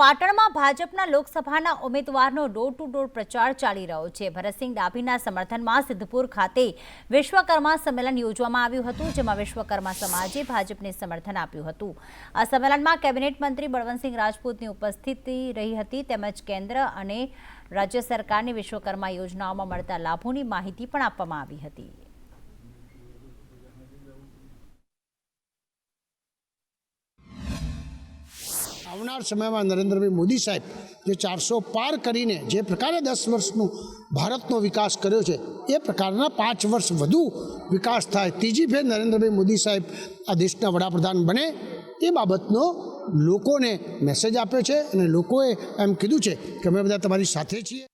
પાટણમાં ભાજપના લોકસભાના ઉમેદવારનો ડોર ટુ ડોર પ્રચાર ચાલી રહ્યો છે. ભરતસિંહ ડાભીના સમર્થનમાં સિદ્ધપુર ખાતે વિશ્વકર્મા સંમેલન યોજવામાં આવ્યું હતું, જેમાં વિશ્વકર્મા સમાજે ભાજપને સમર્થન આપ્યું હતું. આ સંમેલનમાં કેબિનેટ મંત્રી બળવંતસિંહ રાજપૂતની ઉપસ્થિતિ રહી હતી, તેમજ કેન્દ્ર અને રાજ્ય સરકારની વિશ્વકર્મા યોજનાઓમાં મળતા લાભોની માહિતી પણ આપવામાં આવી હતી. આવનાર સમયમાં નરેન્દ્રભાઈ મોદી સાહેબ જે ચારસો પાર કરીને જે પ્રકારે દસ વર્ષનું ભારતનો વિકાસ કર્યો છે, એ પ્રકારના પાંચ વર્ષ વધુ વિકાસ થાય. ત્રીજી ફેર નરેન્દ્રભાઈ મોદી સાહેબ આ દેશના વડાપ્રધાન બને, એ બાબતનો લોકોને મેસેજ આપ્યો છે અને લોકોએ એમ કીધું છે કે અમે બધા તમારી સાથે છીએ.